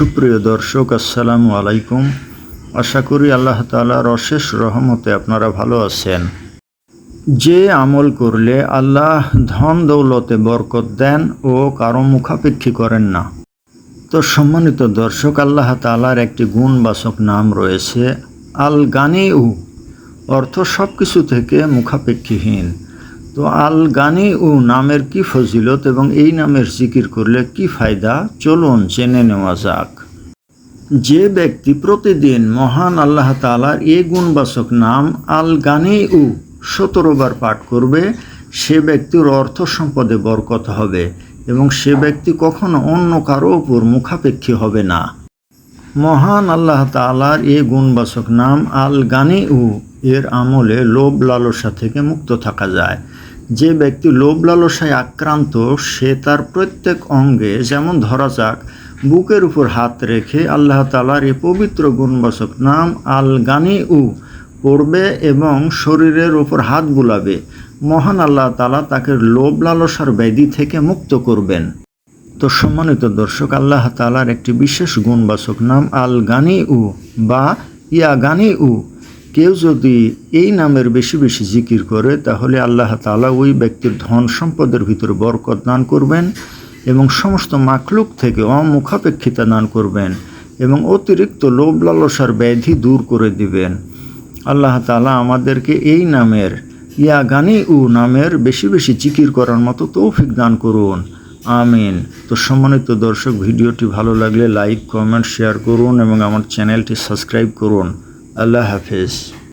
সুপ্রিয় দর্শক, আসসালামু আলাইকুম। আশা করি আল্লাহ তালার অশেষ রহমতে আপনারা ভালো আছেন। যে আমল করলে আল্লাহ ধন দৌলতে বরকত দেন ও কারও মুখাপেক্ষী করেন না। তো সম্মানিত দর্শক, আল্লাহ তালার একটি গুণবাচক নাম রয়েছে আল গানি উ অর্থ সব কিছু থেকে মুখাপেক্ষীহীন। তো আল গানি উ নামের কি ফজিলত এবং এই নামের জিকির করলে কি ফায়দা? চলুন জেনে নেওয়া যাক। যে ব্যক্তি প্রতিদিন মহান আল্লাহ তালার এ গুণবাচক নাম আল গানি উ সতেরো বার পাঠ করবে, সে ব্যক্তির অর্থ সম্পদে বরকত হবে এবং সে ব্যক্তি কখনো অন্য কারও উপর মুখাপেক্ষী হবে না। মহান আল্লাহ তালার এ গুণবাচক নাম আল গানি উ এর আমলে লোভ লালসা থেকে মুক্ত থাকা যায়। যে ব্যক্তি লোভ লালসায় আক্রান্ত, সে তার প্রত্যেক অঙ্গে, যেমন ধরা যাক, বুকের উপর হাত রেখে আল্লাহ তালার এ পবিত্র গুণবাচক নাম আল গানি উ পড়বে এবং শরীরের উপর হাত বুলাবে। মহান আল্লাহ তালা তাকে লোভ লালসার ব্যাধি থেকে মুক্ত করবেন। তো সম্মানিত দর্শক, আল্লাহ তালার একটি বিশেষ গুণবাচক নাম আল গানি উ বা ইয়া গানি উ কেউ যদি এই নামের বেশি বেশি জিকির করে, তাহলে আল্লাহ তালা ওই ব্যক্তির ধন সম্পদের ভিতরে বরকত দান করবেন এবং সমস্ত মাকলুক থেকে অমুখাপেক্ষিতা দান করবেন এবং অতিরিক্ত লোভ লালসার ব্যাধি দূর করে দিবেন। আল্লাহ তালা আমাদেরকে এই নামের, ইয়া গানি উ নামের বেশি বেশি জিকির করার মতো তৌফিক দান করুন। আমিন। তো সম্মানিত দর্শক, ভিডিওটি ভালো লাগলে লাইক, কমেন্ট, শেয়ার করুন এবং আমার চ্যানেলটি সাবস্ক্রাইব করুন। আল্লাহ হাফেজ